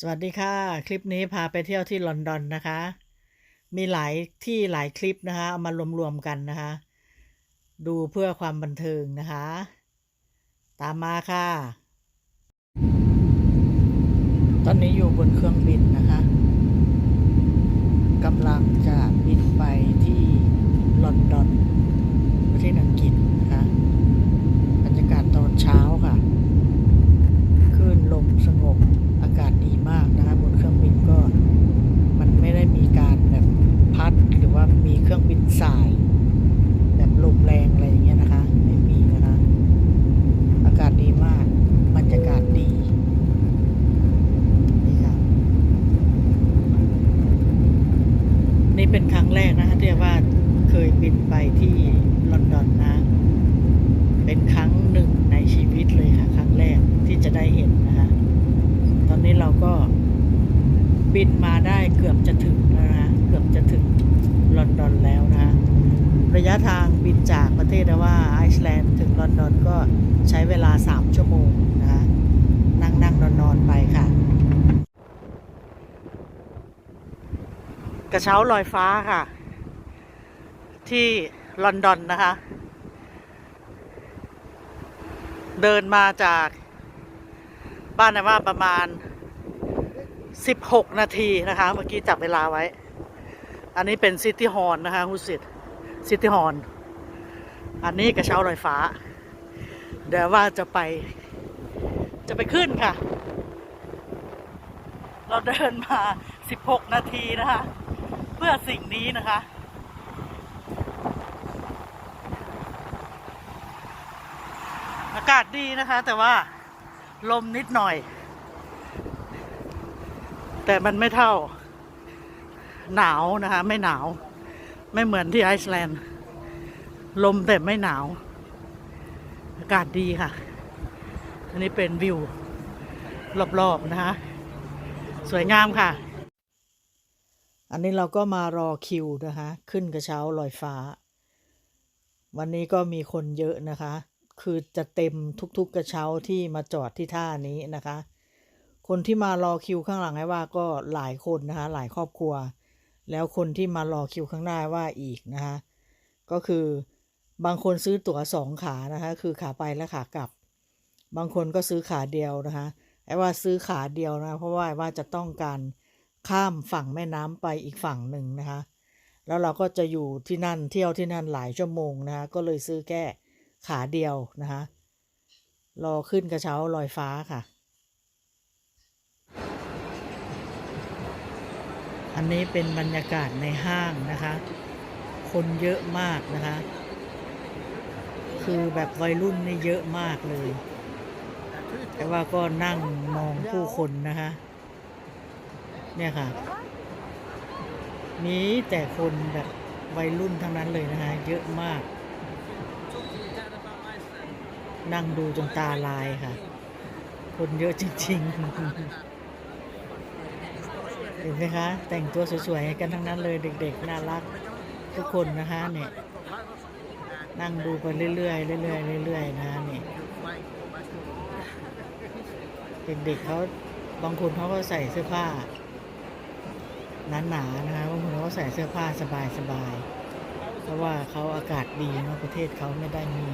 สวัสดีค่ะ คลิปนี้พาไปเที่ยวที่ลอนดอนนะคะ มีหลายที่หลายคลิปนะคะเอามารวมๆกันนะคะ ดูเพื่อความบันเทิงนะคะ ตามมาค่ะ ตอนนี้อยู่บนเครื่องบินนะคะกำลังจะบินไปที่ลอนดอนประเทศอังกฤษนะคะบรรยากาศตอนเช้าค่ะ คลื่นลมสงบอากาศดีมากนะคะบนเครื่องบินก็มันไม่ได้มีการแบบพัดหรือว่ามีเครื่องบินสาย แบบลมแรงอะไรอย่างเงี้ยนะคะ ไม่มีนะคะ อากาศดีมากบรรยากาศดีนี่ค่ะนี่เป็นครั้งแรกนะคะที่ว่าเคยบินไปที่ลอนดอนนะ เป็นครั้งหนึ่งในชีวิตเลยค่ะ ครั้งแรกที่จะได้เห็นนะคะ ตอนนี้เราก็ บินมาได้เกือบจะถึงแล้วนะคะเกือบจะถึงลอนดอนแล้วนะคะระยะทางบินจากประเทศว่าไอซ์แลนด์ถึงลอนดอนก็ใช้เวลา 3 ชั่วโมงนะคะนั่งนั่งนอนนอนไปค่ะ กระเช้าลอยฟ้าค่ะ ที่ลอนดอนนะคะ เดินมาจากบ้านนะว่าประมาณ 16 นาทีนะคะ เมื่อกี้จับเวลาไว้ อันนี้เป็นซิตี้ฮอลนะคะคุสิทธิ์ซิตี้ฮอลอันนี้กระเช้าลอยฟ้า เดี๋ยวว่าจะไป จะไปขึ้นค่ะ เราเดินมา 16 นาทีนะคะ เพื่อสิ่งนี้นะคะอากาศดีนะคะ แต่ว่าลมนิดหน่อย แต่มันไม่เท่าหนาวนะคะ ไม่หนาว ไม่เหมือนที่ไอซ์แลนด์ ลมแต่ไม่หนาว อากาศดีค่ะ อันนี้เป็นวิว รอบๆนะคะ สวยงามค่ะ อันนี้เราก็มารอคิวนะคะ ขึ้นกระเช้าลอยฟ้า วันนี้ก็มีคนเยอะนะคะ คือจะเต็มทุกๆกระเช้าที่มาจอดที่ท่านี้นะคะ คนที่มารอคิวข้างหลังให้ว่าก็หลายคนนะคะหลายครอบครัว แล้วคนที่มารอคิวข้างหน้าว่าอีกนะคะก็คือบางคนซื้อตั๋วสองขานะคะคือขาไปและขากลับ บางคนก็ซื้อขาเดียวนะคะไอ้ว่าซื้อขาเดียวนะเพราะว่าว่าจะต้องการข้ามฝั่งแม่น้ำไปอีกฝั่งหนึ่งนะคะ แล้วเราก็จะอยู่ที่นั่นเที่ยวที่นั่นหลายชั่วโมงนะคะก็เลยซื้อแค่ขาเดียวนะคะรอขึ้นกระเช้าลอยฟ้าค่ะ อันนี้เป็นบรรยากาศในห้างนะคะ คนเยอะมากนะคะ คือแบบวัยรุ่นนี่เยอะมากเลย แต่ว่าก็นั่งมองผู้คนนะคะ เนี่ยค่ะมีแต่คนแบบวัยรุ่นทั้งนั้นเลยนะคะ เยอะมาก นั่งดูจนตาลายค่ะ คนเยอะจริง ๆ เห็นไหมคะ แต่งตัวสวยๆกันทั้งนั้นเลยเด็กๆ น่ารักทุกคนนะคะเนี่ยนั่งดูไปเรื่อยๆเรื่อยๆเรื่อยๆนะเนี่ยเด็กๆเขาบางคนเขาก็ใส่เสื้อผ้าหนาๆนะคะบางคนเขาใส่เสื้อผ้าสบายๆเพราะว่าเขาอากาศดีเนาะประเทศเขาไม่ได้มี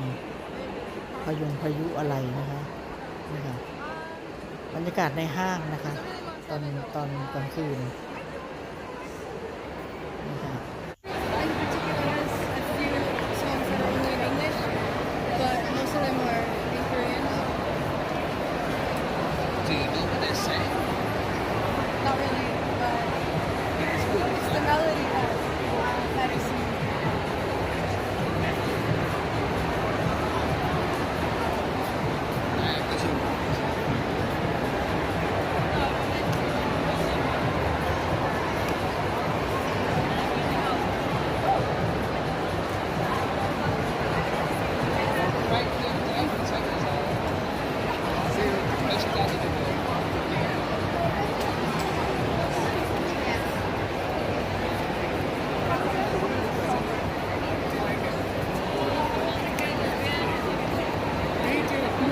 พายุพายุอะไรนะคะนี่ค่ะบรรยากาศในห้างนะคะ ตอนตอนกลางคืน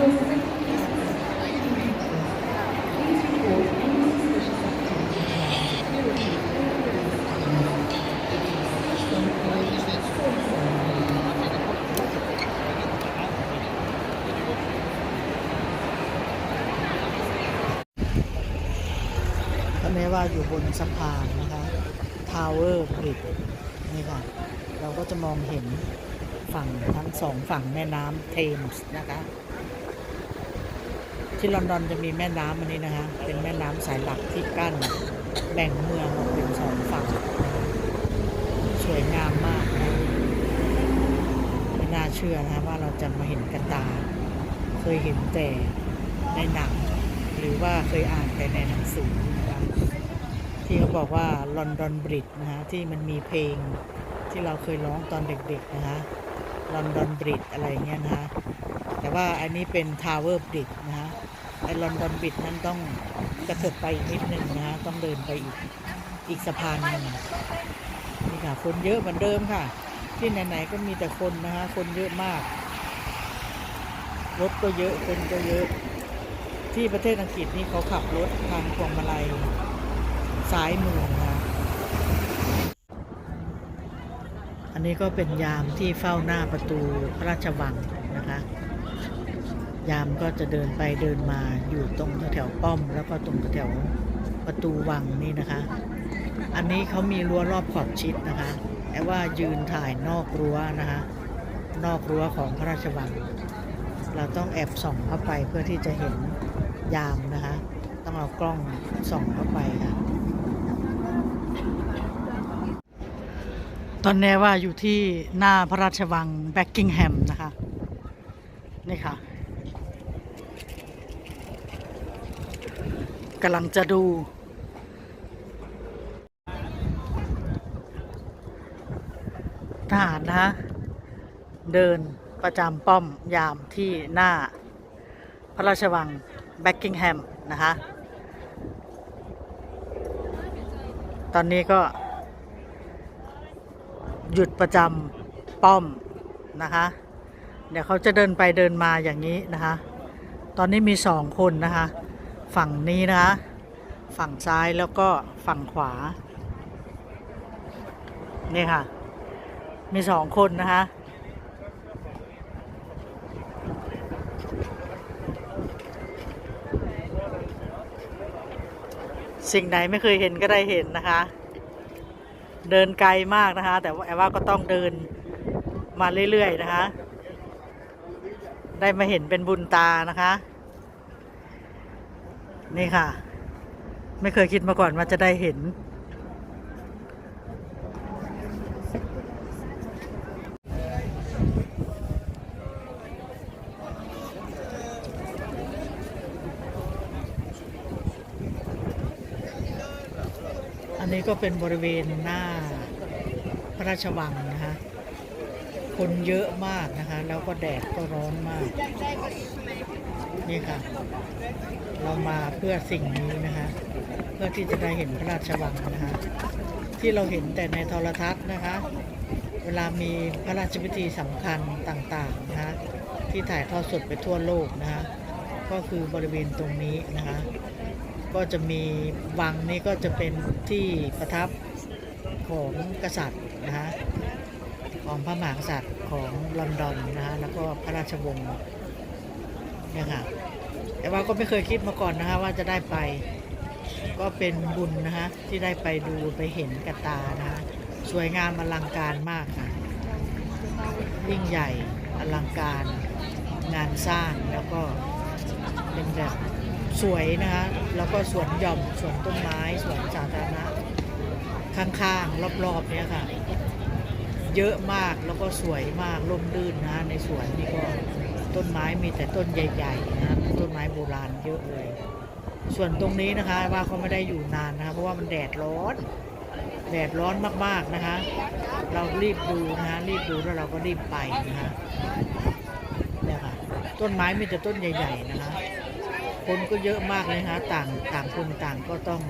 แม้ว่าอยู่บนสะพานนะคะทาวเวอร์บลิดนี่ค่ะ เราก็จะมองเห็นฝั่งทั้งสองฝั่งแม่น้ำเทมส์นะคะ ที่ลอนดอนจะมีแม่น้ำอันนี้นะคะ เป็นแม่น้ำสายหลักที่กั้นแบ่งเมืองออกเป็นสองฝั่ง สวยงามมากนะไม่น่าเชื่อนะคะว่าเราจะมาเห็นกันตา เคยเห็นแต่ในหนัง หรือว่าเคยอ่านแต่ในหนังสือนะคะที่เขาบอกว่าลอนดอนบริดนะคะที่มันมีเพลงที่เราเคยร้องตอนเด็กๆนะคะลอนดอนบริดอะไรเงี้ยนะคะ ว่าอันนี้เป็นทาวเวอร์บริดนะฮะไอลอนดอนบริดนั้นต้องกระเถิบไปอีกนิดนึงนะฮะต้องเดินไปอีกอีกสะพานหนึ่งนี่ค่ะคนเยอะเหมือนเดิมค่ะ ที่ไหนๆก็มีแต่คนนะฮะคนเยอะมาก รถก็เยอะคนก็เยอะ ที่ประเทศอังกฤษนี่เขาขับรถทางพวงมาลัยซ้ายมือนะอันนี้ก็เป็นยามที่เฝ้าหน้าประตูพระราชวังนะคะ ยามก็จะเดินไปเดินมาอยู่ตรงแถวป้อม แล้วก็ตรงแถวประตูวังนี่นะคะ อันนี้เขามีรั้วรอบขอบชิดนะคะแต่ว่ายืนถ่ายนอกรั้วนะคะ นอกรั้วของพระราชวัง เราต้องแอบส่องเข้าไปเพื่อที่จะเห็นยามนะคะ ต้องเอากล้องส่องเข้าไปค่ะ ตอนนี้ว่าอยู่ที่หน้าพระราชวังแบ็กกิงแฮมนะคะ นี่ค่ะ กำลังจะดู ทหารนะ เดินประจำป้อมยามที่หน้า พระราชวังแบ็กกิงแฮมนะคะ ตอนนี้ก็ หยุดประจำป้อมนะคะ เดี๋ยวเขาจะเดินไปเดินมาอย่างนี้นะคะ ตอนนี้มีสองคนนะคะ ฝั่งนี้นะคะ ฝั่งซ้ายแล้วก็ฝั่งขวา นี่ค่ะ มีสองคนนะคะสิ่งไหนไม่เคยเห็นก็ได้เห็นนะคะ เดินไกลมากนะคะ แต่ว่าแอว่าก็ต้องเดินมาเรื่อยๆนะคะ ได้มาเห็นเป็นบุญตานะคะ นี่ค่ะ ไม่เคยคิดมาก่อนว่าจะได้เห็น อันนี้ก็เป็นบริเวณหน้าพระราชวังนะคะ คนเยอะมากนะคะ แล้วก็แดดก็ร้อนมาก นี่ค่ะ เรามาเพื่อสิ่งนี้นะคะ เพื่อที่จะได้เห็นพระราชวังนะคะ ที่เราเห็นแต่ในโทรทัศน์นะคะ เวลามีพระราชพิธีสำคัญต่างๆนะคะที่ถ่ายทอดสดไปทั่วโลกนะคะก็คือบริเวณตรงนี้นะคะ ก็จะมีวังนี้ก็จะเป็นที่ประทับของกษัตริย์นะคะของพระมหากษัตริย์ของลอนดอนนะคะแล้วก็พระราชวงศ์ เนี่ยค่ะ แต่ว่าก็ไม่เคยคิดมาก่อนนะคะ ว่าจะได้ไป ก็เป็นบุญนะคะ ที่ได้ไปดูไปเห็นกับตานะคะ สวยงามอลังการมากค่ะ ยิ่งใหญ่อลังการงานสร้างแล้วก็เป็นแบบสวยนะคะแล้วก็สวนหย่อมสวนต้นไม้สวนสาธารณะข้างๆรอบๆเนี้ยค่ะ เยอะมากแล้วก็สวยมากร่มรื่นนะในสวนนี่ก็ ต้นไม้มีแต่ต้นใหญ่ๆนะต้นไม้โบราณเยอะเลย ส่วนตรงนี้นะคะว่าเขาไม่ได้อยู่นานนะคะเพราะว่ามันแดดร้อน แดดร้อนมากๆนะคะ เรารีบดูนะคะรีบดูแล้วเราก็รีบไปนะคะเนี่ยค่ะต้นไม้มีแต่ต้นใหญ่ ๆนะคะคนก็เยอะมากเลยนะคะต่างต่างคนต่างก็ต้อง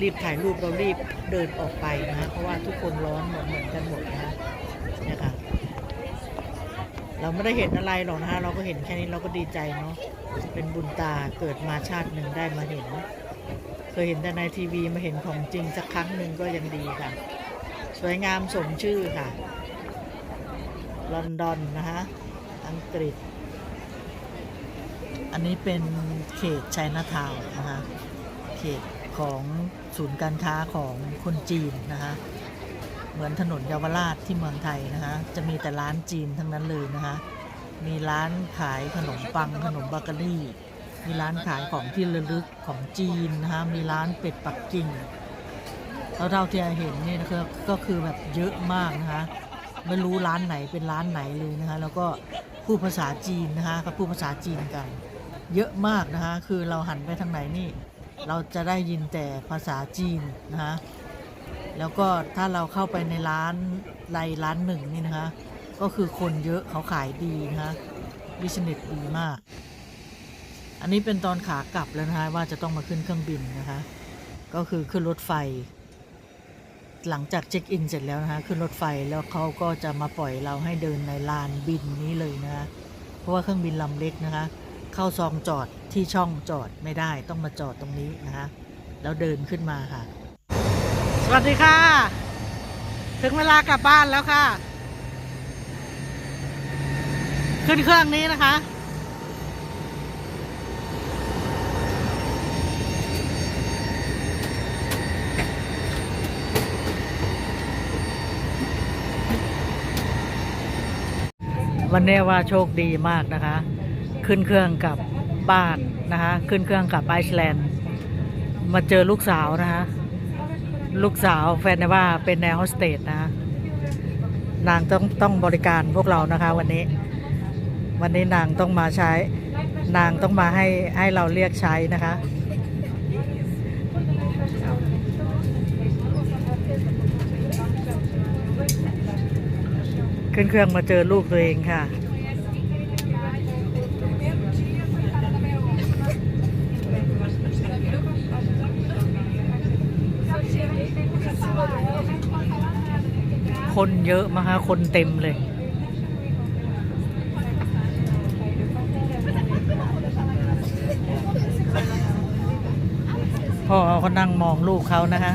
รีบถ่ายรูปเรารีบเดินออกไปนะคะเพราะว่าทุกคนร้อนหมดเหมือนกันหมดนะคะเนี่ยค่ะ เราไม่ได้เห็นอะไรหรอกนะคะเราก็เห็นแค่นี้เราก็ดีใจเนาะเป็นบุญตาเกิดมาชาติหนึ่งได้มาเห็น เคยเห็นแต่ในทีวีมาเห็นของจริงสักครั้งหนึ่งก็ยังดีค่ะ สวยงามสมชื่อค่ะ ลอนดอนนะคะอังกฤษ อันนี้เป็นเขตไชน่าทาวน์นะคะเขตของศูนย์การค้าของคนจีนนะคะ เหมือนถนนเยาวราชที่เมืองไทยนะคะจะมีแต่ร้านจีนทั้งนั้นเลยนะคะมีร้านขายขนมปังขนมเบเกอรี่ มีร้านขายของที่ระลึกของจีนนะคะมีร้านเป็ดปักกิ่งเท่าที่เห็นนี่นะคะก็คือแบบเยอะมากนะคะไม่รู้ร้านไหนเป็นร้านไหนเลยนะคะแล้วก็พูดภาษาจีนนะคะก็พูดภาษาจีนกัน เยอะมากนะคะคือเราหันไปทางไหนนี่ เราจะได้ยินแต่ภาษาจีนนะคะ แล้วก็ถ้าเราเข้าไปในร้านใดร้านหนึ่งนี่นะคะ ก็คือคนเยอะเขาขายดีนะคะบิสเนสดีมาก อันนี้เป็นตอนขากลับแล้วนะคะว่าจะต้องมาขึ้นเครื่องบินนะคะ ก็คือขึ้นรถไฟ หลังจากเช็คอินเสร็จแล้วนะคะขึ้นรถไฟแล้วเขาก็จะมาปล่อยเราให้เดินในลานบินนี้เลยนะคะเพราะว่าเครื่องบินลำเล็กนะคะ เข้าซองจอดที่ช่องจอดไม่ได้ต้องมาจอดตรงนี้นะคะแล้วเดินขึ้นมาค่ะ สวัสดีค่ะ ถึงเวลากลับบ้านแล้วค่ะ ขึ้นเครื่องนี้นะคะ วันนี้ว่าโชคดีมากนะคะ ขึ้นเครื่องกลับบ้านนะคะ ขึ้นเครื่องกลับไอซ์แลนด์ มาเจอลูกสาวนะคะ ลูกสาวแฟนว่าเป็นแนวโฮสเตสนะคะนางต้องต้องบริการพวกเรานะคะ วันนี้ วันนี้นางต้องมาใช้ นางต้องมาให้ให้เราเรียกใช้นะคะ ขึ้นเครื่องมาเจอลูกตัวเองค่ะ คนเยอะมากคะคนเต็มเลย พ่อเขานั่งมองลูกเขานะคะ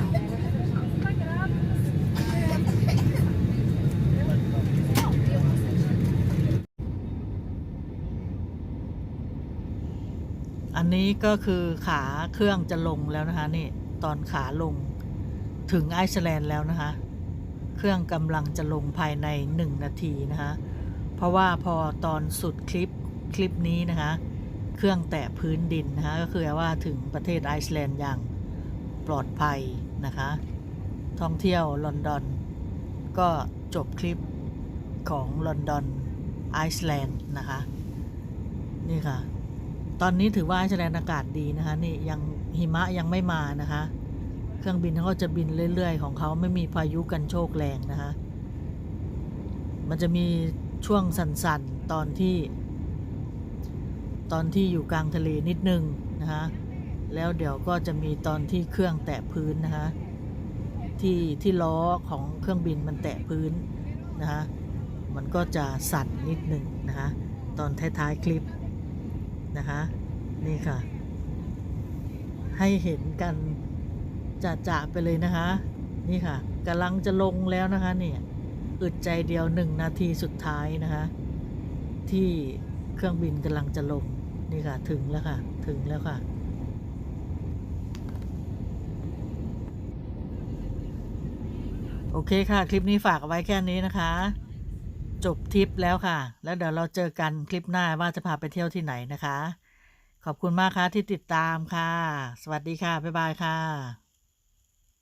อันนี้ก็คือขาเครื่องจะลงแล้วนะคะนี่ ตอนขาลงถึงไอซ์แลนด์แล้วนะคะ เครื่องกำลังจะลงภายใน 1 นาทีนะคะเพราะว่าพอตอนสุดคลิปคลิปนี้นะคะเครื่องแตะพื้นดินนะคะก็คือว่าถึงประเทศไอซ์แลนด์อย่างปลอดภัยนะคะ ท่องเที่ยวลอนดอน ก็จบคลิปของลอนดอนไอซ์แลนด์นะคะ นี่ค่ะ ตอนนี้ถือว่าไอซ์แลนด์อากาศดีนะคะ นี่ยังหิมะยังไม่มานะคะ เครื่องบินเขาก็จะบินเรื่อย ๆ ของเขาไม่มีพายุกันโชกแรงนะคะมันจะมีช่วงสั่นๆตอนที่ ตอนที่อยู่กลางทะเลนิดนึงนะคะแล้วเดี๋ยวก็จะมีตอนที่เครื่องแตะพื้นนะคะที่ที่ล้อของเครื่องบินมันแตะพื้นนะคะมันก็จะสั่นนิดหนึ่งนะคะตอนท้ายๆคลิปนะคะนี่ค่ะ ให้เห็นกัน จะจะๆไปเลยนะคะ นี่ค่ะกำลังจะลงแล้วนะคะเนี่ยอึดใจเดียวหนึ่งนาทีสุดท้ายนะคะ ที่เครื่องบินกำลังจะลงนี่ค่ะถึงแล้วค่ะ ถึงแล้วค่ะ โอเคค่ะ คลิปนี้ฝากเอาไว้แค่นี้นะคะ จบทริปแล้วค่ะ แล้วเดี๋ยวเราเจอกันคลิปหน้าว่าจะพาไปเที่ยวที่ไหนนะคะ ขอบคุณมากค่ะที่ติดตามค่ะ สวัสดีค่ะ บ๊ายบายค่ะ